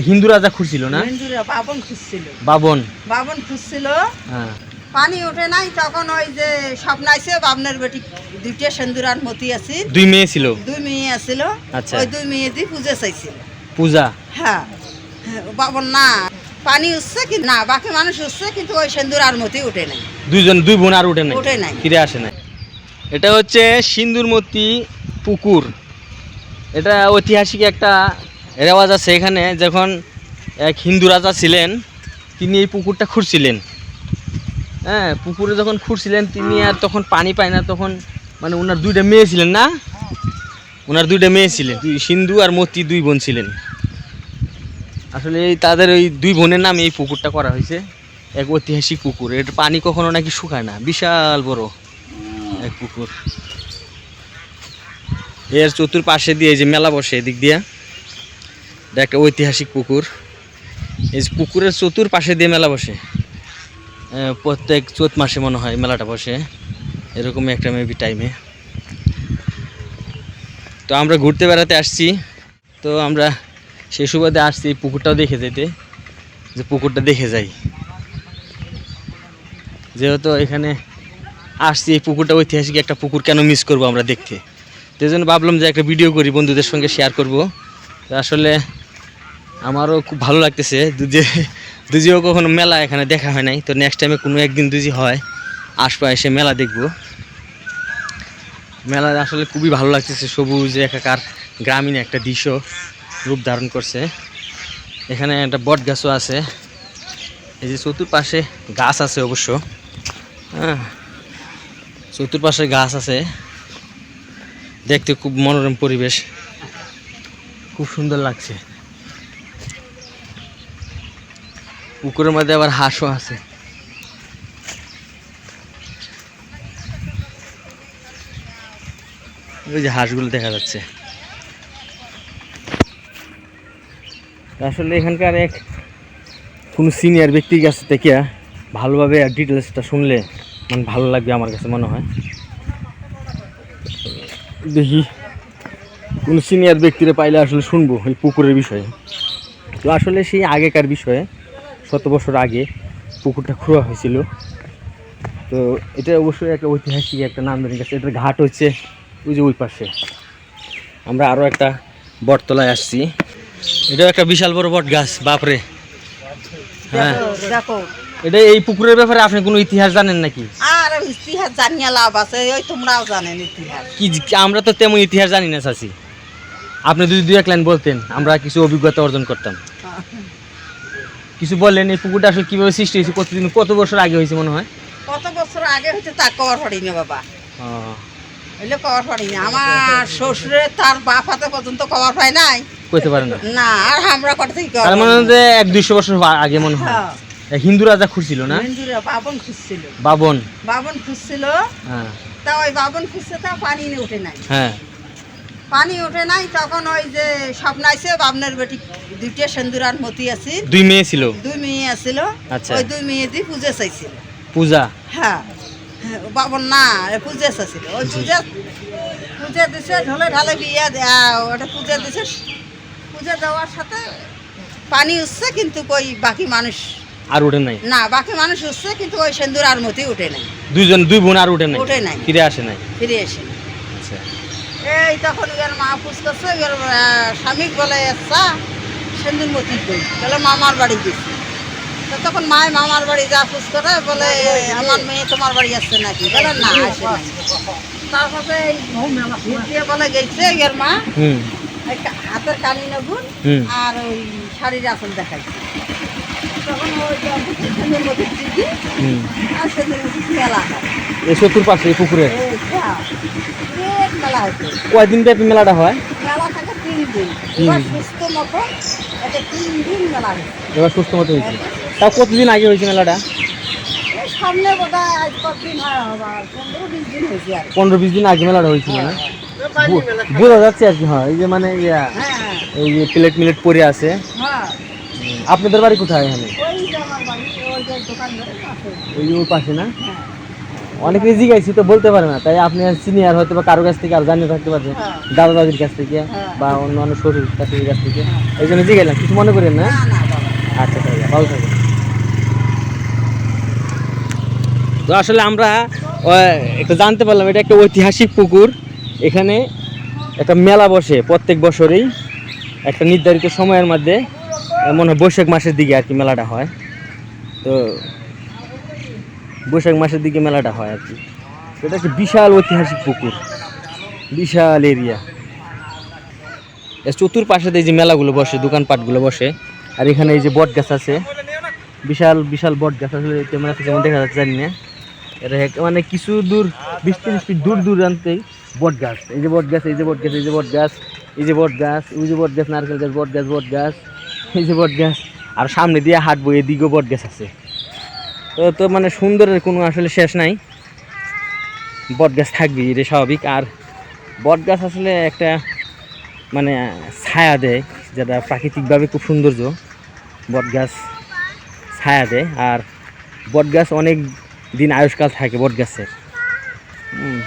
হিন্দু রাজা খুঁজছিল না? হিন্দুরা বাবন খুঁজছিল। বাবন। বাবন খুঁজছিল। হ্যাঁ। পানি ওঠে নাই তখন ওই যে স্বপ্নাইছে বাবনের বেটি দুইটা সেন্দুরার মতি আছে। দুই মেয়ে ছিল? দুই মেয়ে আছিল। আচ্ছা। ওই দুই মেয়ে দিয়ে পুজো চাইছিল। পূজা? হ্যাঁ। হ্যাঁ, বাবন না। পানি উঠছে কি না বাকি মানুষ উঠছে কিন্তু ওই সেন্দুর আর মতি উঠে নাই। দুইজন দুই বোন আর উঠে নাই? উঠে নাই। ফিরে আসে নাই। এটা হচ্ছে সিন্দুরমতি পুকুর। এটা ঐতিহাসিক একটা রেওয়াজ আছে এখানে, যখন এক হিন্দু রাজা ছিলেন, তিনি এই পুকুরটা খুঁড়ছিলেন। হ্যাঁ পুকুরে যখন খুঁড়ছিলেন, তিনি আর তখন পানি পায় না, তখন মানে ওনার দুইটা মেয়ে ছিলেন না? ওনার দুইটা মেয়ে ছিলেন। দুই সিন্ধু আর মতি দুই বোন ছিলেন। আসলে এই তাদের ওই দুই বোনের নামে এই পুকুরটা করা হয়েছে, এক ঐতিহাসিক পুকুর। এর পানি কখনো নাকি শুকায় না, বিশাল বড় এক পুকুর। এর চতুর্পাশে দিয়ে যে মেলা বসে এদিক দিয়ে। এটা একটা ঐতিহাসিক পুকুর। এই পুকুরের চতুর্পাশে দিয়ে মেলা বসে। প্রত্যেক চৈত মাসে মনে হয় মেলাটা বসে। এরকমই একটা মেবি টাইমে তো আমরা ঘুরতে বেড়াতে আসছি। তো আমরা সেই সুবাদে আসছি পুকুরটাও দেখে যেতে। যে পুকুরটা দেখে যাই। যেহেতু এখানে আসছি, এই পুকুরটা ঐতিহাসিক একটা পুকুর, কেন মিস করব আমরা দেখতে? তো জন্য ভাবলাম যে একটা ভিডিও করি, বন্ধুদের সঙ্গে শেয়ার করব। আসলে আমারও খুব ভালো লাগতেছে। যে দুজিও কখনো মেলা এখানে দেখা হয় নাই। তো নেক্সট টাইমে কোনো একদিন দুজি হয়, আসব এসে মেলা দেখব। মেলা আসলে খুবই ভালো লাগতেছে, সবুজ, একাকার, গ্রামীণ একটা দৃশ্য রূপ ধারণ করছে। এখানে একটা বট গাছও আছে। এই যে চতুর্পাশে গাছ আছে অবশ্য। হ্যাঁ চতুর্পাশে গাছ আছে। দেখতে খুব মনোরম পরিবেশ। খুব সুন্দর লাগছে। পুকুরের মধ্যে আবার হাঁসও আছে। ওই যে হাঁসগুলো দেখা যাচ্ছে। আসলে এখানকার এক, কোনো সিনিয়র ব্যক্তির কাছ থেকে ভালোভাবে ডিটেলসটা শুনলে মানে ভালো লাগবে আমার কাছে মনে হয়। দেখি, কোনো সিনিয়র ব্যক্তিরা পাইলে আসলে শুনব ওই পুকুরের বিষয়ে। তো আসলে সেই আগেকার বিষয়ে শত বছর আগে পুকুরটা খোঁড়া হয়েছিল। তো এটা অবশ্যই একটা ঐতিহাসিক একটা নামদানি কাছে এটার ঘাট হচ্ছে ওই যে ওই পাশে। আমরা আরও একটা বটতলায় আসছি। এটাও একটা বিশাল বড় বট গাছ বাপরে। হ্যাঁ। এটা এই পুকুরের ব্যাপারে আপনি কোনো ইতিহাস জানেন নাকি? আর ইতিহাস জানিয়ে লাভ আছে ওই তোমরাও জানেন ইতিহাস। কি আমরা তো তেমন ইতিহাস জানি না চাচি। আপনি যদি দুই এক লাইন বলতেন আমরা কিছু অভিজ্ঞতা অর্জন করতাম। কিছু বললেন এই পুকুরটা আসলে কীভাবে সৃষ্টি হয়েছে কতদিন কত বছর আগে হয়েছে মনে হয়? কত বছর আগে হচ্ছে তা পারি না বাবা। এলে কবার পারি না আমার শ্বশুরে তার বাপ হাতে পর্যন্ত কবার পায় নাই। কইতে পারেন না। না আর আমরা কত থেকে তার মনে হয় যে এক দুইশো বছর আগে মনে হয়। হ্যাঁ। হিন্দু রাজা খুঁজছিল না? হিন্দুরা বাবন খুঁজছিল। বাবন। বাবন খুঁজছিল। হ্যাঁ। তা ওই বাবন খুঁজছে তা পানি নিয়ে উঠে নাই। হ্যাঁ। পানি ওঠে নাই তখন ওই যে স্বপ্নাইছে বাবনের বেটি দুইটা সেন্দুরার মতি আছে। দুই মেয়ে ছিল? দুই মেয়ে আছিল। আচ্ছা। ওই দুই মেয়ে দিয়ে পুজো চাইছিল। পূজা? হ্যাঁ। হ্যাঁ, বাবন না পূজা চাইছিল। ওই পূজা পূজা দিছে ঢলে ঢালে বিয়ে ওটা পূজা দিছে। পূজা দেওয়ার সাথে পানি উঠছে কিন্তু ওই বাকি মানুষ আর উঠে নাই? না বাকি মানুষ উঠছে কিন্তু ওই সেন্দুর আর মতি উঠে নাই। দুইজন দুই বোন আর উঠে নাই? উঠে নাই। ফিরে আসে নাই? ফিরে আসে নাই। আচ্ছা এই তখন ইয়ার মা পুষ করছে ইয়ার আহ, স্বামীক বলে চা সেন্দুর মতি কই? বলে মামার বাড়ি গেছি। তো তখন মায় মামার বাড়ি যা পুষ করে বলে আমার মেয়ে তোমার বাড়ি আসছে নাকি? বলে না আসে নাই। তারপরে দিয়ে বলে গেছে। ইয়ার মা একটা হাতের কানি নেবুন আর ওই শাড়ির আসল দেখাইছে। হয়। এই চতুর্পাশে এই পুকুরে? এই যা, অনেক মেলা কয়দিন ব্যাপী মেলাটা হয়? মেলা থাকে তিন দিন। এবার সুস্থ মতো এটা তিন দিন মেলা হয়েছে এবার সুস্থ মতো হয়েছে। তাও কতদিন আগে হয়েছে মেলাটা? সামনে বোধ আজ কতদিন হয় পনেরো বিশ দিন হয়েছে আর পনেরো বিশ দিন আগে মেলাটা হয়েছিল না? বোঝা যাচ্ছে আর কি হয়। এই যে মানে ইয়া, হ্যাঁ এই যে প্লেট মিলেট পরে আছে। হ্যাঁ। আপনাদের বাড়ি কোথায় এখানে? ওই পাশে। না? হ্যাঁ। অনেকে জিজ্ঞাসি তো বলতে পারে না তাই আপনি সিনিয়র হয়তো বা কারও কাছ থেকে আর জানিয়ে থাকতে পারছেন হ্যাঁ। দাদা দাদির কাছ থেকে হ্যাঁ। বা অন্য অন্য শ্বশুর শাশুড়ির কাছ থেকে। এই জন্য জিজ্ঞাসলাম কিছু মনে করেন না? আচ্ছা তাই ভালো থাকবেন তো আসলে আমরা একটু জানতে পারলাম এটা একটা ঐতিহাসিক পুকুর এখানে একটা মেলা বসে প্রত্যেক বছরেই একটা নির্ধারিত সময়ের মধ্যে মনে হয় বৈশাখ মাসের দিকে আর কি মেলাটা হয়। তো বৈশাখ মাসের দিকে মেলাটা হয় আর কি। এটা একটা বিশাল ঐতিহাসিক পুকুর। বিশাল এরিয়া এর চতুর্পাশে এই যে মেলাগুলো বসে, দোকানপাটগুলো বসে, আর এখানে এই যে বট গাছ আছে, বিশাল বিশাল বট গাছ আসলে ক্যামেরা থেকে দেখা যাচ্ছে, জানি না। এটা মানে কিছু দূর, বিশ তিরিশ ফিট দূর দূরান্তেই বট গাছ এই যে বট গাছ এই যে বট গাছ এই যে বট গাছ এই যে বট গাছ ওই যে বট গাছ নারকেল গাছ বট গাছ বট গাছ এই যে বট গাছ আর সামনে দিয়ে হাঁটবো, এদিকেও বট গাছ আছে। তো মানে সুন্দরের কোনো আসলে শেষ নাই। বট গাছ থাকবেই এটা স্বাভাবিক। আর বট গাছ আসলে একটা মানে ছায়া দেয়, যেটা প্রাকৃতিকভাবে খুব সৌন্দর্য। বট গাছ ছায়া দেয়। আর বট গাছ অনেক দিন আয়ুষ্কাল থাকে বট গাছের। হুম।